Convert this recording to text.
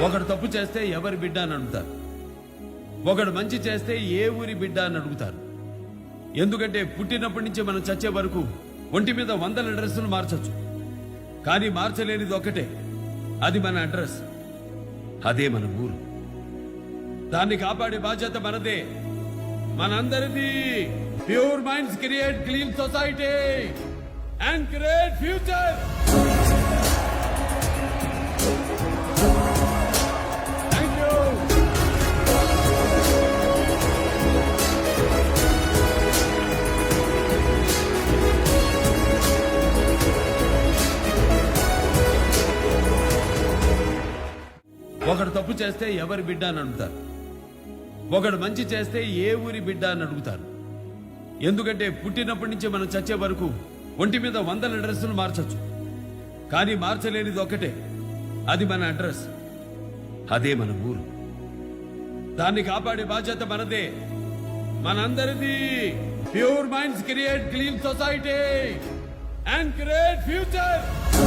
ఒకడు తప్పు చేస్తే ఎవరి బిడ్డ అని అడుగుతారు. ఒకడు మంచి చేస్తే ఏ ఊరి బిడ్డ అని అడుగుతారు. ఎందుకంటే పుట్టినప్పటి నుంచి మనం చచ్చే వరకు ఒంటి మీద వందల అడ్రస్ను మార్చచ్చు. కానీ మార్చలేనిది ఒక్కటే. అది మన అడ్రస్. అదే మన ఊరు. దాన్ని కాపాడే బాధ్యత మనదే. మనందరిది pure minds create clean society. And create future. ఒకడు తప్పు చేస్తే ఎవరి బిడ్డ అని అడుగుతారు. ఒకడు మంచి చేస్తే ఏ ఊరి బిడ్డ అని అడుగుతారు. ఎందుకంటే పుట్టినప్పటి నుంచి మనం చచ్చే వరకు ఒంటి మీద వందల అడ్రస్లు మార్చొచ్చు. కానీ మార్చలేనిది ఒక్కటే. అది మన అడ్రస్. అదే మన ఊరు. దాన్ని కాపాడే బాధ్యత మనదే. మనందరిది. Pure minds create clean society and create future